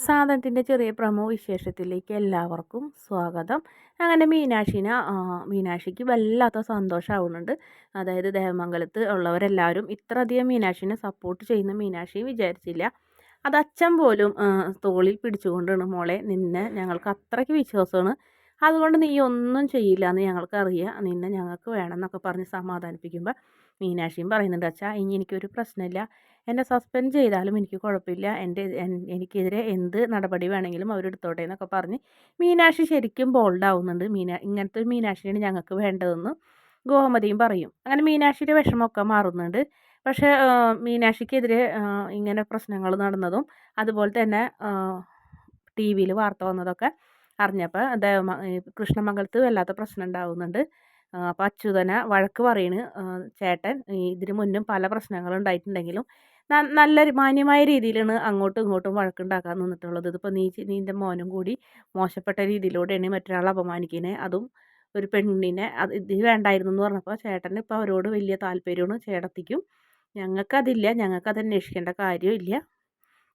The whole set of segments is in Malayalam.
സാധനത്തിന്റെ ചെറിയ പ്രമോ വിശേഷത്തിലേക്ക് എല്ലാവർക്കും സ്വാഗതം. അങ്ങനെ മീനാക്ഷിനെ മീനാക്ഷിക്ക് വല്ലാത്ത സന്തോഷമാവുന്നുണ്ട് അതായത് ദേവമംഗലത്ത് ഉള്ളവരെല്ലാവരും ഇത്രയധികം മീനാക്ഷിനെ സപ്പോർട്ട് ചെയ്യുന്ന മീനാക്ഷി വിചാരിച്ചില്ല. അത് അച്ഛൻ പോലും തോളിൽ പിടിച്ചുകൊണ്ടാണ് മോളെ നിന്നെ ഞങ്ങൾക്ക് അത്രയ്ക്ക് വിശ്വാസമാണ്. അതുകൊണ്ട് നീ ഒന്നും ചെയ്യില്ല എന്ന് ഞങ്ങൾക്കറിയാം. നിന്നെ ഞങ്ങൾക്ക് വേണം എന്നൊക്കെ പറഞ്ഞ് സമാധാനിപ്പിക്കുമ്പോൾ മീനാക്ഷിയും പറയുന്നുണ്ട് അച്ഛാ ഇനി എനിക്കൊരു പ്രശ്നമില്ല. എന്നെ സസ്പെൻഡ് ചെയ്താലും എനിക്ക് കുഴപ്പമില്ല. എന്റെ എനിക്കെതിരെ എന്ത് നടപടി വേണമെങ്കിലും അവരെടുത്തോട്ടെ എന്നൊക്കെ പറഞ്ഞ് മീനാക്ഷി ശരിക്കും ബോൾഡ് ആവുന്നുണ്ട്. മീനാ ഇങ്ങനത്തെ ഒരു മീനാക്ഷിയാണ് ഞങ്ങൾക്ക് വേണ്ടതെന്ന് ഗോമതിയും പറയും. അങ്ങനെ മീനാക്ഷിയുടെ വിഷമമൊക്കെ മാറുന്നുണ്ട്. പക്ഷേ മീനാക്ഷിക്കെതിരെ ഇങ്ങനെ പ്രശ്നങ്ങൾ നടന്നതും അതുപോലെ തന്നെ ടി വിയിൽ വാർത്ത വന്നതൊക്കെ അറിഞ്ഞപ്പോൾ കൃഷ്ണമംഗലത്ത് വല്ലാത്ത പ്രശ്നം ഉണ്ടാവുന്നുണ്ട്. അപ്പോൾ അച്യുതനെ വഴക്ക് പറയണ്. ചേട്ടൻ ഇതിനു മുന്നും പല പ്രശ്നങ്ങളുണ്ടായിട്ടുണ്ടെങ്കിലും നല്ല മാന്യമായ രീതിയിലാണ് അങ്ങോട്ടും ഇങ്ങോട്ടും വഴക്കുണ്ടാക്കാൻ നിന്നിട്ടുള്ളത്. ഇതിപ്പോൾ നീ നിന്റെ മോനും കൂടി മോശപ്പെട്ട രീതിയിലൂടെയാണ് മറ്റൊരാളെ അപമാനിക്കുന്നത് അതും ഒരു പെണ്ണിനെ അത് ഇത് വേണ്ടായിരുന്നു എന്ന് പറഞ്ഞപ്പോൾ ചേട്ടന് ഇപ്പോൾ അവരോട് വലിയ താല്പര്യമാണ്. ചേട്ടത്തിക്കും ഞങ്ങൾക്കതില്ല. ഞങ്ങൾക്കത് അന്വേഷിക്കേണ്ട കാര്യമില്ല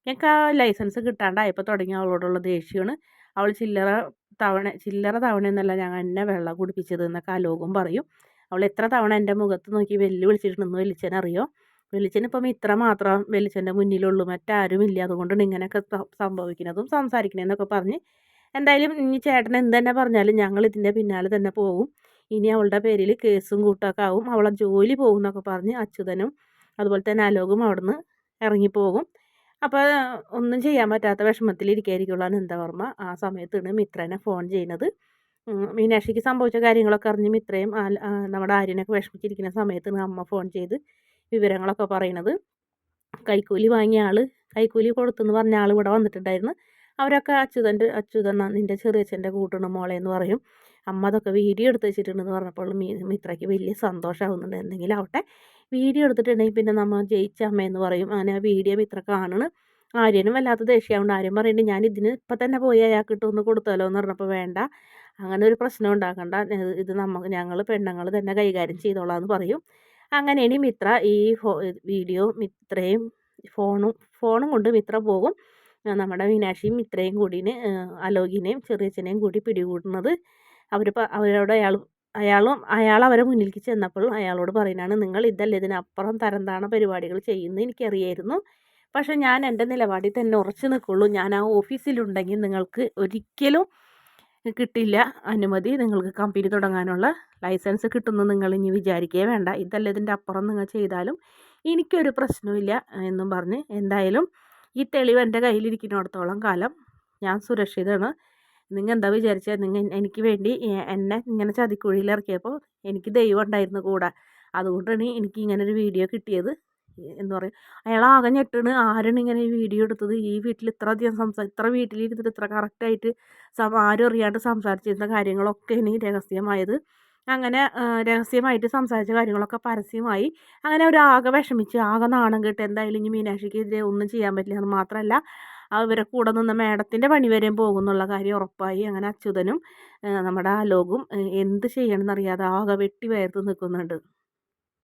ഞങ്ങൾക്ക് ആ ലൈസൻസ് കിട്ടാണ്ടായപ്പോൾ തുടങ്ങിയ അവളോടുള്ള ദേഷ്യമാണ്. അവൾ ചില്ലറ തവണ ചില്ലറ തവണ എന്നല്ല ഞങ്ങൾ എന്നെ വെള്ളം കുടിപ്പിച്ചത് എന്നൊക്കെ അലോകം പറയും. അവൾ എത്ര തവണ എന്റെ മുഖത്ത് നോക്കി വെല്ലു വിളിച്ചിട്ടുണ്ടെന്ന് വെളിച്ചനറിയോ വെളിച്ചൻ ഇപ്പം ഇത്ര മാത്രം വലിച്ചന്റെ മുന്നിലുള്ളൂ. മറ്റാരുമില്ല. അതുകൊണ്ടാണ് ഇങ്ങനെയൊക്കെ സംഭവിക്കുന്നതും സംസാരിക്കണതെന്നൊക്കെ പറഞ്ഞ് എന്തായാലും ഇനി ചേട്ടൻ എന്ത് തന്നെ പറഞ്ഞാലും ഞങ്ങൾ ഇതിന്റെ പിന്നാലെ തന്നെ പോകും. ഇനി അവളുടെ പേരിൽ കേസും കൂട്ടൊക്കെ ആവും. അവളെ ജോലി പോകും എന്നൊക്കെ പറഞ്ഞ് അച്യുതനും അതുപോലെ തന്നെ അലോകും അവിടുന്ന് ഇറങ്ങിപ്പോകും. അപ്പോൾ ഒന്നും ചെയ്യാൻ പറ്റാത്ത വിഷമത്തിലിരിക്കുകയായിരിക്കുള്ളൂ അനന്തവർമ്മ ആ സമയത്താണ് മിത്രനെ ഫോൺ ചെയ്യുന്നത്. മീനാക്ഷിക്ക് സംഭവിച്ച കാര്യങ്ങളൊക്കെ അറിഞ്ഞ് മിത്രയും നമ്മുടെ ആര്യനൊക്കെ വിഷമിച്ചിരിക്കുന്ന സമയത്താണ് അമ്മ ഫോൺ ചെയ്ത് വിവരങ്ങളൊക്കെ പറയണത്. കൈക്കൂലി വാങ്ങിയ ആൾ കൈക്കൂലി കൊടുത്തെന്ന് പറഞ്ഞ ആൾ ഇവിടെ വന്നിട്ടുണ്ടായിരുന്നു. അവരൊക്കെ അച്യുതന്റെ അച്യുതൻ നിന്റെ ചെറിയച്ഛന്റെ കൂട്ടണ് മോളെ എന്ന് പറയും. അമ്മ അതൊക്കെ വീഡിയോ എടുത്ത് വെച്ചിട്ടുണ്ടെന്ന് പറഞ്ഞപ്പോൾ മിത്രയ്ക്ക് വലിയ സന്തോഷമാകുന്നുണ്ട് എന്തെങ്കിലും ആവട്ടെ വീഡിയോ എടുത്തിട്ടുണ്ടെങ്കിൽ പിന്നെ നമ്മൾ ജയിച്ച അമ്മയെന്ന് പറയും. അങ്ങനെ ആ വീഡിയോ മിത്ര കാണണം. ആര്യനും വല്ലാത്ത ദേഷ്യമാവുണ്ട് ആര്യം പറയുന്നുണ്ട് ഞാൻ ഇതിന് ഇപ്പം തന്നെ പോയി അയാൾക്ക് ഇട്ടൊന്ന് കൊടുത്തല്ലോ എന്ന് പറഞ്ഞപ്പോൾ വേണ്ട അങ്ങനെ ഒരു പ്രശ്നം ഉണ്ടാക്കണ്ട. ഇത് നമ്മൾ ഞങ്ങൾ പെണ്ണുങ്ങൾ തന്നെ കൈകാര്യം ചെയ്തോളാം എന്ന് പറയും. അങ്ങനെ ഇനി മിത്ര ഈ വീഡിയോ മിത്രയും ഫോണും ഫോണും കൊണ്ട് മിത്ര പോകും. നമ്മുടെ മീനാക്ഷിയും മിത്രയും കൂടിന് അലോകിനെയും ചെറിയച്ഛനെയും കൂടി പിടികൂടുന്നത് അവർ അവരോട് അയാൾ അയാളും അയാൾ അവരെ മുന്നിലേക്ക് ചെന്നപ്പോൾ അയാളോട് പറയുന്നതാണ് നിങ്ങൾ ഇതല്ല ഇതിനപ്പുറം തരംതാണ പരിപാടികൾ ചെയ്യുന്നത് എനിക്കറിയായിരുന്നു. പക്ഷേ ഞാൻ എന്റെ നിലപാടിൽ തന്നെ ഉറച്ചു നിൽക്കുള്ളൂ. ഞാൻ ആ ഓഫീസിലുണ്ടെങ്കിൽ നിങ്ങൾക്ക് ഒരിക്കലും കിട്ടില്ല അനുമതി. നിങ്ങൾക്ക് കമ്പനി തുടങ്ങാനുള്ള ലൈസൻസ് കിട്ടുമെന്ന് നിങ്ങൾ ഇനി വിചാരിക്കുകയേ വേണ്ട. ഇതല്ല ഇതിന്റെ അപ്പുറം നിങ്ങൾ ചെയ്താലും എനിക്കൊരു പ്രശ്നമില്ല എന്നും പറഞ്ഞ് എന്തായാലും ഈ തെളിവ് എന്റെ കയ്യിലിരിക്കുന്നിടത്തോളം കാലം ഞാൻ സുരക്ഷിതമാണ്. നിങ്ങൾ എന്താ വിചാരിച്ചാൽ നിങ്ങൾ എനിക്ക് വേണ്ടി എന്നെ ഇങ്ങനെ ചതിക്കുഴിയിൽ ഇറക്കിയപ്പോൾ എനിക്ക് ദൈവം ഉണ്ടായിരുന്നു കൂടെ. അതുകൊണ്ടാണ് എനിക്ക് ഇങ്ങനെ ഒരു വീഡിയോ കിട്ടിയത്. എന്ന് പറയും. അയാൾ ആകെ ഞെട്ടാണ്. ആരാണ് ഇങ്ങനെ ഈ വീഡിയോ എടുത്തത്? ഈ വീട്ടിൽ ഇത്ര അധികം സംസാ ഇത്ര വീട്ടിലിരുന്നിട്ട് ഇത്ര കറക്റ്റായിട്ട് ആരും അറിയാണ്ട് സംസാരിച്ചിരുന്ന കാര്യങ്ങളൊക്കെ ഇനി രഹസ്യമായത്. അങ്ങനെ രഹസ്യമായിട്ട് സംസാരിച്ച കാര്യങ്ങളൊക്കെ പരസ്യമായി. അങ്ങനെ ഒരു ആകെ വിഷമിച്ച് ആകെ നാണം കേട്ട് എന്തായാലും ഇനി മീനാക്ഷിക്ക് മീനാക്ഷിക്കെതിരെ ഒന്നും ചെയ്യാൻ പറ്റില്ല എന്ന് മാത്രമല്ല അവരെ കൂടെ നിന്ന് മേഡത്തിന്റെ പണി വരെയും പോകുന്നുള്ള കാര്യം ഉറപ്പായി. അങ്ങനെ അച്യുതനും നമ്മുടെ ആലോകും എന്ത് ചെയ്യണമെന്നറിയാതെ ആകെ വെട്ടി വേർത്ത് നിൽക്കുന്നുണ്ട്.